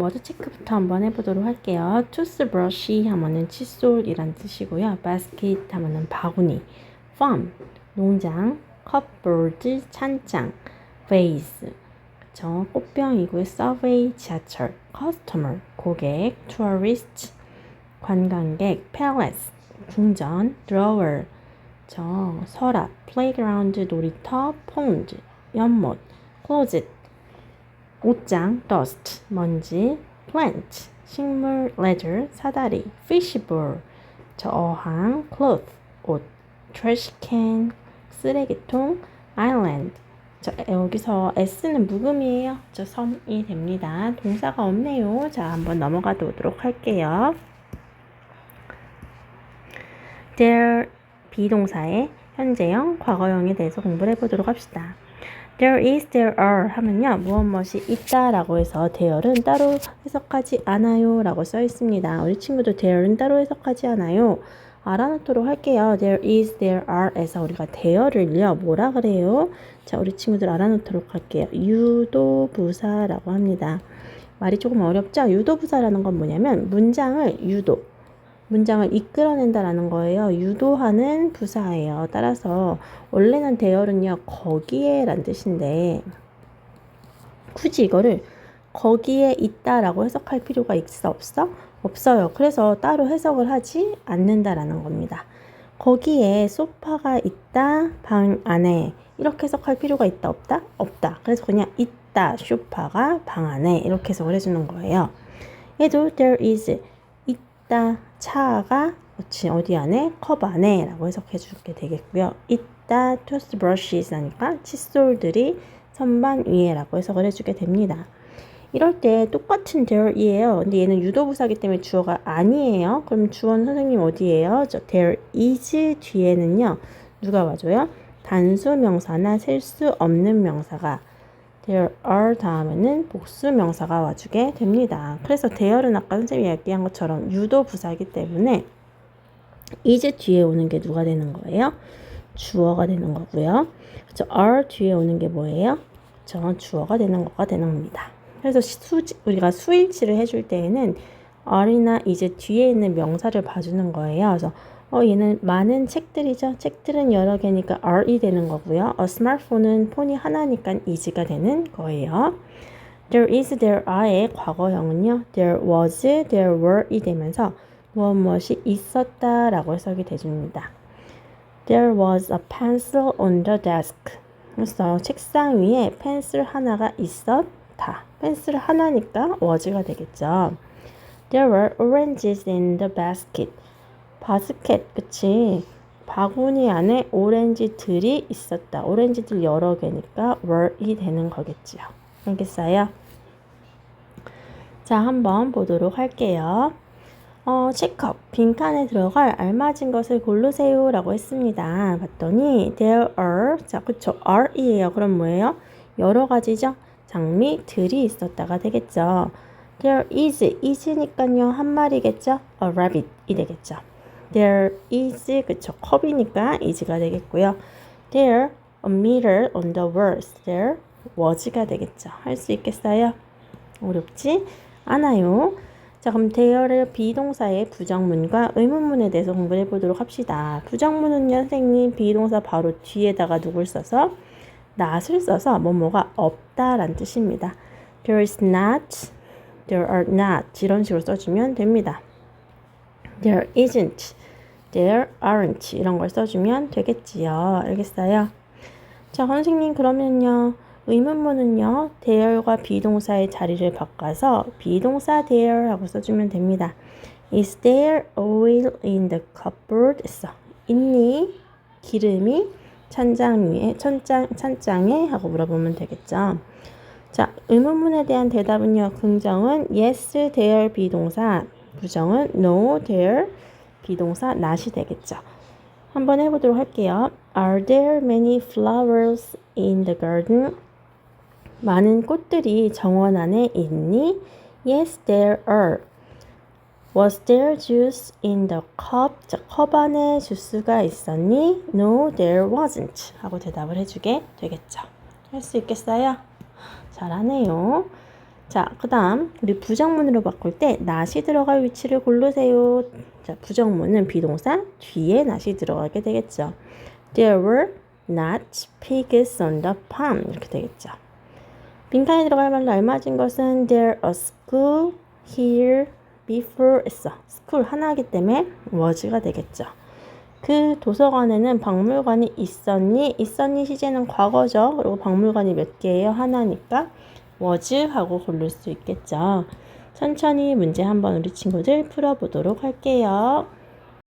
워드 체크부터 한번 해보도록 할게요. toothbrush 하면은 칫솔이란 뜻이고요. basket 하면은 바구니, farm 농장, cupboard 찬장, vase 그쵸 꽃병이고요. survey 지하철, customer 고객, tourist 관광객, palace 궁전, drawer 저 서랍, playground 놀이터, pond 연못, closet 옷장, dust, 먼지, plant, 식물, leather, 사다리, fishbowl, 저 어항, cloth, 옷, trash can, 쓰레기통, island. 저 여기서 s는 묵음이에요. 저 섬이 됩니다. 동사가 없네요. 자, 한번 넘어가 보도록 할게요. there 비동사의 현재형, 과거형에 대해서 공부를 해보도록 합시다. There is, there are 하면요. 무엇 무엇이 있다라고 해서 there는 따로 해석하지 않아요 라고 써 있습니다. 우리 친구도 there는 따로 해석하지 않아요. 알아놓도록 할게요. There is, there are 에서 우리가 there를요. 뭐라 그래요? 자, 우리 친구들 알아놓도록 할게요. 유도부사라고 합니다. 말이 조금 어렵죠? 유도부사라는 건 뭐냐면 문장을 유도, 문장을 이끌어낸다라는 거예요. 유도하는 부사예요. 따라서 원래는 대열은요 거기에란 뜻인데 굳이 이거를 거기에 있다라고 해석할 필요가 있어 없어? 없어요. 그래서 따로 해석을 하지 않는다라는 겁니다. 거기에 소파가 있다 방 안에 이렇게 해석할 필요가 있다 없다? 없다. 그래서 그냥 있다 소파가 방 안에 이렇게 해석을 해주는 거예요. 얘도 there is 있다 차가 어디 안에 컵 안에 라고 해석해 주게 되겠고요. 있다 toothbrushes 하니까 칫솔들이 선반 위에 라고 해석을 해주게 됩니다. 이럴 때 똑같은 there이에요. 근데 얘는 유도부사기 때문에 주어가 아니에요. 그럼 주어는 선생님 어디에요? 저 there is 뒤에는요. 누가 와줘요? 단수 명사나 셀 수 없는 명사가 there are 다음에는 복수 명사가 와주게 됩니다. 그래서 there는 아까 선생님이 얘기한 것처럼 유도 부사이기 때문에 이제 뒤에 오는 게 누가 되는 거예요? 주어가 되는 거고요. 그렇죠? are 뒤에 오는 게 뭐예요? 저 주어가 되는 거가 되는 겁니다. 그래서 수, 우리가 수일치를 해줄 때에는 are나 이제 뒤에 있는 명사를 봐주는 거예요. 그래서 어, 얘는 많은 책들이죠. 책들은 여러 개니까 are이 되는 거고요. a smartphone은 폰이 하나니까 is가 되는 거예요. there is, there are의 과거형은요. there was, there were이 되면서 무엇 무엇이 있었다 라고 해석이 돼줍니다. There was a pencil on the desk. 그래서 책상 위에 펜슬 하나가 있었다. 펜슬 하나니까 was가 되겠죠. There were oranges in the basket. 바스켓, 그치? 바구니 안에 오렌지들이 있었다. 오렌지들 여러 개니까 were이 되는 거겠지요. 알겠어요? 자, 한번 보도록 할게요. 어, 체크업. 빈칸에 들어갈 알맞은 것을 고르세요. 라고 했습니다. 봤더니, there are. 자, 그쵸. are이에요. 그럼 뭐예요? 여러 가지죠? 장미들이 있었다가 되겠죠. There is. is니까요. 한 마리겠죠? A rabbit이 되겠죠. There is. 그쵸. 컵이니까 is가 되겠고요. There a meter on the walls. There was가 되겠죠. 할 수 있겠어요? 어렵지 않아요. 자, 그럼 대열의 비동사의 부정문과 의문문에 대해서 공부를 해보도록 합시다. 부정문은요, 선생님, 비동사 바로 뒤에다가 누굴 써서 not을 써서 뭐뭐가 없다란 뜻입니다. There is not, there are not 이런 식으로 써주면 됩니다. There isn't, there aren't 이런 걸 써주면 되겠지요. 알겠어요? 자, 선생님 그러면요. 의문문은요, there과 비동사의 자리를 바꿔서 비동사 there 하고 써주면 됩니다. Is there oil in the cupboard? 써. 있니? 기름이 찬장 위에, 천장, 찬장에? 하고 물어보면 되겠죠. 자, 의문문에 대한 대답은요, 긍정은 yes, there 비동사, 부정은 no, there 비동사 not이 되겠죠. 한번 해보도록 할게요. Are there many flowers in the garden? 많은 꽃들이 정원 안에 있니? Yes, there are. Was there juice in the cup? 자, 컵 안에 주스가 있었니? No, there wasn't. 하고 대답을 해주게 되겠죠. 할 수 있겠어요? 잘하네요. 자, 그 다음, 우리 부정문으로 바꿀 때, not이 들어갈 위치를 고르세요. 자, 부정문은 비동사 뒤에 not이 들어가게 되겠죠. There were not pigs on the farm. 이렇게 되겠죠. 빈칸에 들어갈 말로 알맞은 것은 there a school here before 있어. school 하나이기 때문에 was가 되겠죠. 그 도서관에는 박물관이 있었니? 있었니 시제는 과거죠. 그리고 박물관이 몇 개예요? 하나니까 was 하고 고를 수 있겠죠. 천천히 문제 한번 우리 친구들 풀어보도록 할게요.